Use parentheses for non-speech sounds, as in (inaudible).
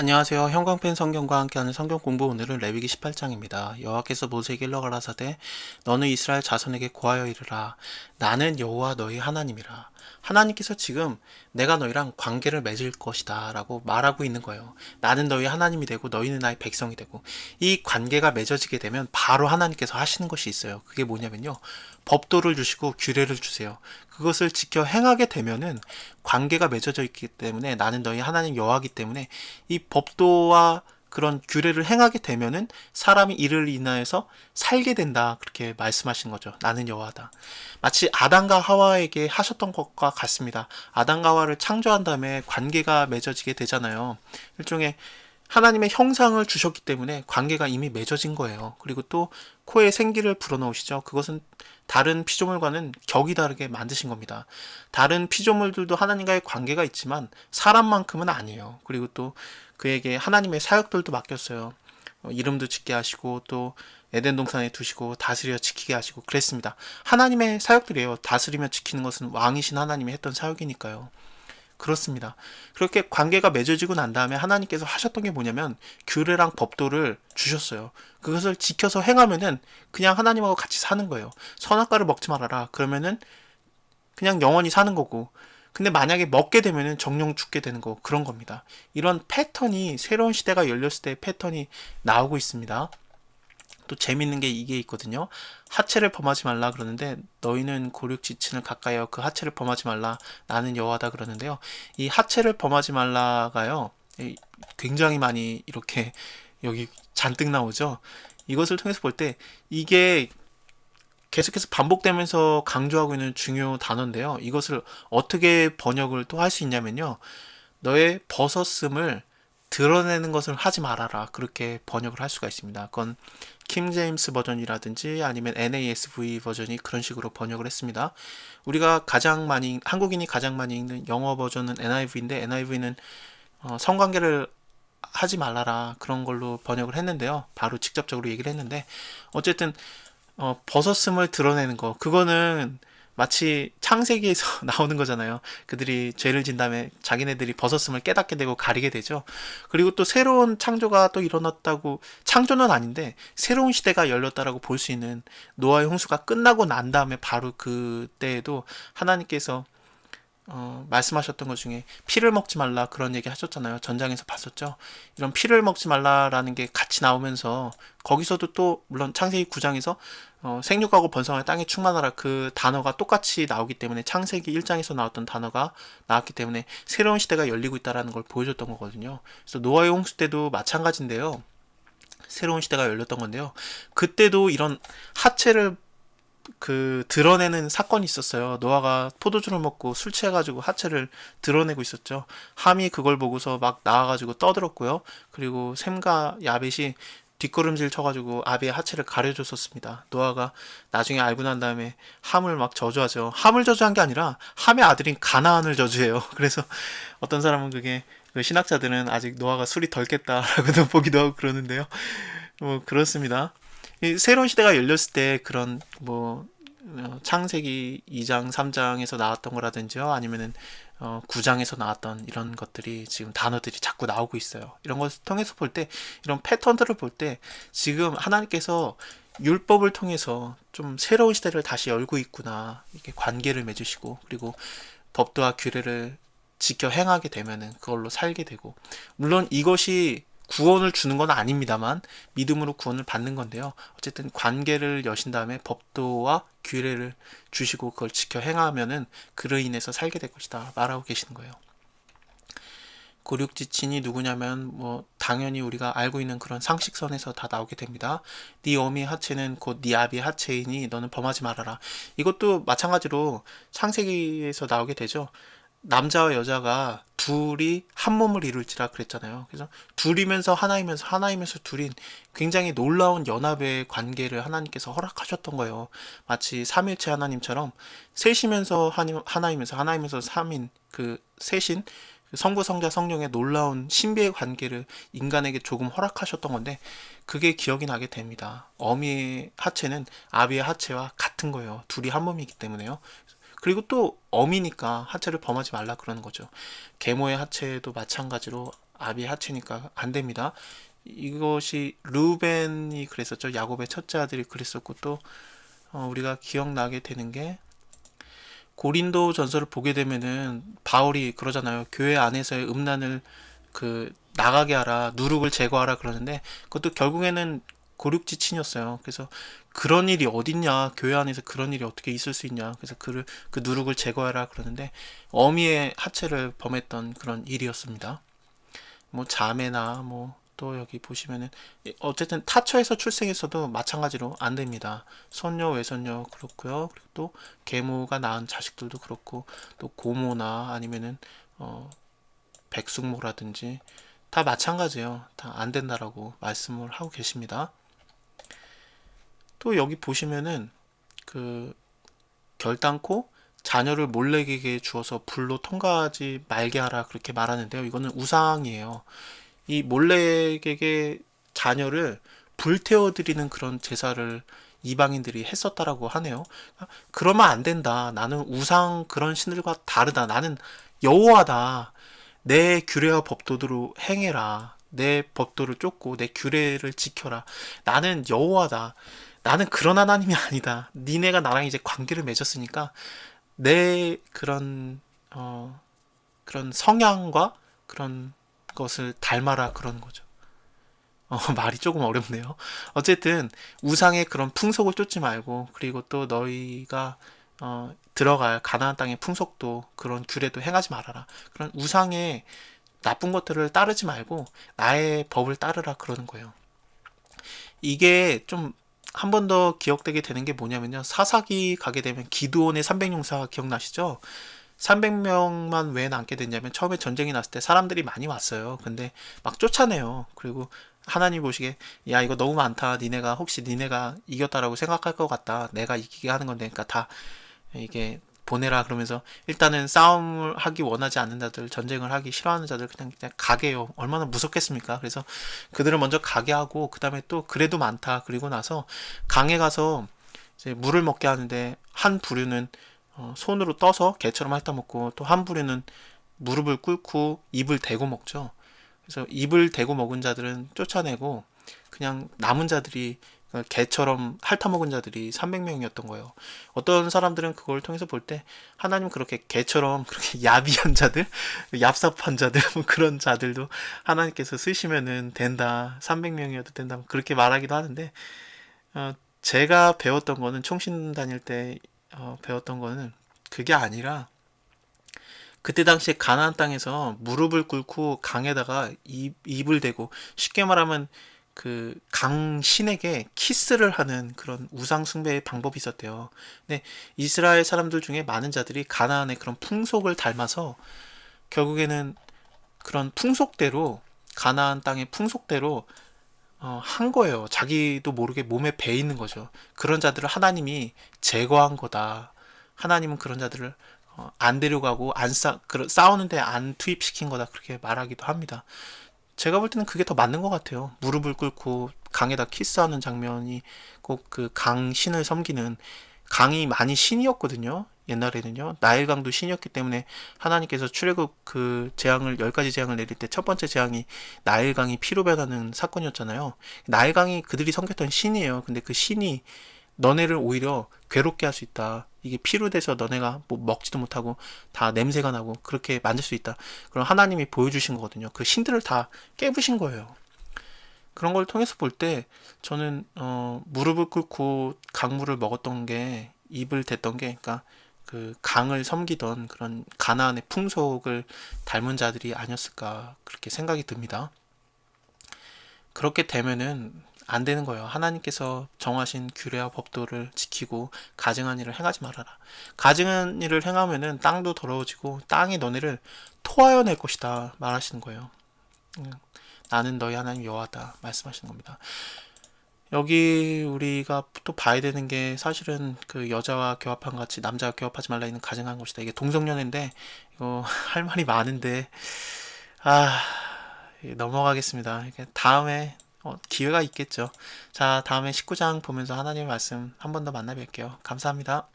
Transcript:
안녕하세요. 형광펜 성경과 함께하는 성경 공부 오늘은 레위기 18장입니다. 여호와께서 모세에게 일러 가라사대 너는 이스라엘 자손에게 고하여 이르라 나는 여호와 너희 하나님이라. 하나님께서 지금 내가 너희랑 관계를 맺을 것이다 라고 말하고 있는 거예요. 나는 너희 하나님이 되고 너희는 나의 백성이 되고 이 관계가 맺어지게 되면 바로 하나님께서 하시는 것이 있어요. 그게 뭐냐면요. 법도를 주시고 규례를 주세요. 그것을 지켜 행하게 되면은 관계가 맺어져 있기 때문에 나는 너희 하나님 여호와기 때문에 이 법도와 그런 규례를 행하게 되면은 사람이 이를 인하여서 살게 된다 그렇게 말씀하신 거죠. 나는 여호와다. 마치 아담과 하와에게 하셨던 것과 같습니다. 아담과 하와를 창조한 다음에 관계가 맺어지게 되잖아요. 일종의 하나님의 형상을 주셨기 때문에 관계가 이미 맺어진 거예요. 그리고 또 코에 생기를 불어넣으시죠. 그것은 다른 피조물과는 격이 다르게 만드신 겁니다. 다른 피조물들도 하나님과의 관계가 있지만 사람만큼은 아니에요. 그리고 또 그에게 하나님의 사역들도 맡겼어요. 어, 이름도 짓게 하시고 또 에덴 동산에 두시고 다스려 지키게 하시고 그랬습니다. 하나님의 사역들이에요. 다스리며 지키는 것은 왕이신 하나님이 했던 사역이니까요. 그렇습니다. 그렇게 관계가 맺어지고 난 다음에 하나님께서 하셨던 게 뭐냐면 규례랑 법도를 주셨어요. 그것을 지켜서 행하면은 그냥 하나님하고 같이 사는 거예요. 선악과를 먹지 말아라. 그러면은 그냥 영원히 사는 거고. 근데 만약에 먹게 되면은 정령 죽게 되는 거 그런 겁니다. 이런 패턴이 새로운 시대가 열렸을 때 패턴이 나오고 있습니다. 또 재밌는 게 이게 있거든요. 하체를 범하지 말라 그러는데 너희는 고륙 지친을 가까이하여 그 하체를 범하지 말라 나는 여호와다 그러는데요. 이 하체를 범하지 말라가요. 굉장히 많이 이렇게 여기 잔뜩 나오죠. 이것을 통해서 볼 때 이게 계속해서 반복되면서 강조하고 있는 중요 단어인데요. 이것을 어떻게 번역을 또 할 수 있냐면요. 너의 벗었음을 드러내는 것을 하지 말아라. 그렇게 번역을 할 수가 있습니다. 그건 킴 제임스 버전이라든지 아니면 NASV 버전이 그런 식으로 번역을 했습니다. 우리가 가장 많이 한국인이 가장 많이 읽는 영어 버전은 NIV인데 NIV는 어, 성관계를 하지 말라라 그런 걸로 번역을 했는데요. 바로 직접적으로 얘기를 했는데 어쨌든 어, 벗었음을 드러내는 거 그거는 마치 창세기에서 (laughs) 나오는 거잖아요. 그들이 죄를 진 다음에 자기네들이 벗었음을 깨닫게 되고 가리게 되죠. 그리고 또 새로운 창조가 또 일어났다고 창조는 아닌데 새로운 시대가 열렸다라고 볼 수 있는 노아의 홍수가 끝나고 난 다음에 바로 그때에도 하나님께서 어, 말씀하셨던 것 중에 피를 먹지 말라 그런 얘기 하셨잖아요. 전장에서 봤었죠. 이런 피를 먹지 말라라는 게 같이 나오면서 거기서도 또 물론 창세기 9장에서 어, 생육하고 번성할 땅에 충만하라 그 단어가 똑같이 나오기 때문에 창세기 1장에서 나왔던 단어가 나왔기 때문에 새로운 시대가 열리고 있다라는 걸 보여줬던 거거든요. 그래서 노아의 홍수 때도 마찬가지인데요. 새로운 시대가 열렸던 건데요. 그때도 이런 하체를 그 드러내는 사건이 있었어요. 노아가 포도주를 먹고 술 취해가지고 하체를 드러내고 있었죠. 함이 그걸 보고서 막 나와가지고 떠들었고요. 그리고 샘과 야벳이 뒷걸음질 쳐가지고 아비의 하체를 가려줬었습니다. 노아가 나중에 알고 난 다음에 함을 막 저주하죠. 함을 저주한 게 아니라 함의 아들인 가나안을 저주해요. (laughs) 그래서 어떤 사람은 그게 그 신학자들은 아직 노아가 술이 덜 깼다라고도 (laughs) 보기도 하고 그러는데요. 뭐 그렇습니다. 새로운 시대가 열렸을 때 그런 뭐 어, 창세기 2장, 3장에서 나왔던 거라든지요. 아니면은 어, 9장에서 나왔던 이런 것들이 지금 단어들이 자꾸 나오고 있어요. 이런 것을 통해서 볼 때, 이런 패턴들을 볼 때, 지금 하나님께서 율법을 통해서 좀 새로운 시대를 다시 열고 있구나. 이렇게 관계를 맺으시고, 그리고 법도와 규례를 지켜 행하게 되면은 그걸로 살게 되고, 물론 이것이 구원을 주는 건 아닙니다만 믿음으로 구원을 받는 건데요. 어쨌든 관계를 여신 다음에 법도와 규례를 주시고 그걸 지켜 행하면은 그로 인해서 살게 될 것이다 말하고 계시는 거예요. 고륙 지친이 누구냐면 뭐 당연히 우리가 알고 있는 그런 상식선에서 다 나오게 됩니다. 네 어미의 하체는 곧 네 아비의 하체이니 너는 범하지 말아라. 이것도 마찬가지로 창세기에서 나오게 되죠. 남자와 여자가 둘이 한 몸을 이룰지라 그랬잖아요. 그래서 둘이면서 하나이면서 하나이면서 둘인 굉장히 놀라운 연합의 관계를 하나님께서 허락하셨던 거예요. 마치 삼일체 하나님처럼 셋이면서 하나이면서 하나이면서 삼인 그 셋인 그 성부 성자 성령의 놀라운 신비의 관계를 인간에게 조금 허락하셨던 건데 그게 기억이 나게 됩니다. 어미의 하체는 아비의 하체와 같은 거예요. 둘이 한 몸이기 때문에요. 그리고 또 어미니까 하체를 범하지 말라 그러는 거죠. 계모의 하체도 마찬가지로 아비 하체니까 안 됩니다. 이것이 루벤이 그랬었죠. 야곱의 첫째 아들이 그랬었고 또 어, 우리가 기억나게 되는 게 고린도 전설을 보게 되면은 바울이 그러잖아요. 교회 안에서의 음란을 그 나가게 하라, 누룩을 제거하라 그러는데 그것도 결국에는 고륙지 친이었어요. 그래서 그런 일이 어딨냐, 교회 안에서 그런 일이 어떻게 있을 수 있냐. 그래서 그를 그 누룩을 제거하라 그러는데 어미의 하체를 범했던 그런 일이었습니다. 뭐 자매나 뭐 또 여기 보시면은 어쨌든 타처에서 출생했어도 마찬가지로 안 됩니다. 손녀, 외손녀 그렇고요. 그리고 또 계모가 낳은 자식들도 그렇고 또 고모나 아니면은 어 백숙모라든지 다 마찬가지예요. 다 안 된다라고 말씀을 하고 계십니다. 또 여기 보시면은 그 결단코 자녀를 몰래에게 주어서 불로 통과하지 말게 하라 그렇게 말하는데요. 이거는 우상이에요. 이 몰래에게 자녀를 불태워 드리는 그런 제사를 이방인들이 했었다라고 하네요. 그러면 안 된다. 나는 우상 그런 신들과 다르다. 나는 여호와다. 내 규례와 법도대로 행해라. 내 법도를 쫓고 내 규례를 지켜라. 나는 여호와다. 나는 그런 하나님이 아니다. 니네가 나랑 이제 관계를 맺었으니까 내 그런 어 그런 성향과 그런 것을 닮아라 그런 거죠. 어, (laughs) 말이 조금 어렵네요. 어쨌든 우상의 그런 풍속을 쫓지 말고 그리고 또 너희가 어, 들어갈 가나안 땅의 풍속도 그런 규례도 행하지 말아라. 그런 우상의 나쁜 것들을 따르지 말고 나의 법을 따르라 그러는 거예요. 이게 좀 한 번 더 기억되게 되는 게 뭐냐면요. 사사기 가게 되면 기드온의 300용사 기억나시죠? 300명만 왜 남게 됐냐면 처음에 전쟁이 났을 때 사람들이 많이 왔어요. 근데 막 쫓아내요. 그리고 하나님 보시기에 야 이거 너무 많다. 니네가 혹시 니네가 이겼다라고 생각할 것 같다. 내가 이기게 하는 건데 그러니까 다 이게 보내라 그러면서 일단은 싸움을 하기 원하지 않는 자들, 전쟁을 하기 싫어하는 자들 그냥 그냥 가게요. 얼마나 무섭겠습니까? 그래서 그들을 먼저 가게 하고 그다음에 또 그래도 많다. 그리고 나서 강에 가서 이제 물을 먹게 하는데 한 부류는 어, 손으로 떠서 개처럼 핥아 먹고 또 한 부류는 무릎을 꿇고 입을 대고 먹죠. 그래서 입을 대고 먹은 자들은 쫓아내고 그냥 남은 자들이 그 개처럼 핥아먹은 자들이 300명이었던 거예요. 어떤 사람들은 그걸 통해서 볼 때 하나님 그렇게 개처럼 그렇게 (laughs) 야비한 자들, 얍삽한 자들 뭐 그런 자들도 하나님께서 쓰시면은 된다. 300명이어도 된다. 뭐 그렇게 말하기도 하는데 어, 제가 배웠던 거는 총신 다닐 때 어, 배웠던 거는 그게 아니라 그때 당시에 가나안 땅에서 무릎을 꿇고 강에다가 입, 입을 대고 쉽게 말하면 그 강신에게 키스를 하는 그런 우상 숭배의 방법이 있었대요. 근데 이스라엘 사람들 중에 많은 자들이 가나안의 그런 풍속을 닮아서 결국에는 그런 풍속대로 가나안 땅의 풍속대로 어, 한 거예요. 자기도 모르게 몸에 배 있는 거죠. 그런 자들을 하나님이 제거한 거다. 하나님은 그런 자들을 어, 안 데려가고 안 싸, 그, 싸우는데 안 투입시킨 거다. 그렇게 말하기도 합니다. 제가 볼 때는 그게 더 맞는 것 같아요. 무릎을 꿇고 강에다 키스하는 장면이 꼭 그 강 신을 섬기는 강이 많이 신이었거든요. 옛날에는요. 나일강도 신이었기 때문에 하나님께서 출애굽 그 재앙을 열 가지 재앙을 내릴 때 첫 번째 재앙이 나일강이 피로 변하는 사건이었잖아요. 나일강이 그들이 섬겼던 신이에요. 근데 그 신이 너네를 오히려 괴롭게 할 수 있다. 이게 피로 돼서 너네가 뭐 먹지도 못하고 다 냄새가 나고 그렇게 만들 수 있다. 그럼 하나님이 보여주신 거거든요. 그 신들을 다 깨부신 거예요. 그런 걸 통해서 볼 때 저는 어, 무릎을 꿇고 강물을 먹었던 게 입을 댔던 게 그러니까 그 강을 섬기던 그런 가나안의 풍속을 닮은 자들이 아니었을까 그렇게 생각이 듭니다. 그렇게 되면은 안 되는 거예요. 하나님께서 정하신 규례와 법도를 지키고 가증한 일을 행하지 말아라. 가증한 일을 행하면은 땅도 더러워지고 땅이 너네를 토하여 낼 것이다 말하시는 거예요. 음, 나는 너희 하나님 여호와다 말씀하시는 겁니다. 여기 우리가 또 봐야 되는 게 사실은 그 여자와 교합한 같이 남자와 교합하지 말라 있는 가증한 것이다. 이게 동성연애인데 이거 (laughs) 할 말이 많은데 아 넘어가겠습니다. 다음에 어, 기회가 있겠죠. 자, 다음에 19장 보면서 하나님의 말씀 한 번 더 만나 뵐게요. 감사합니다.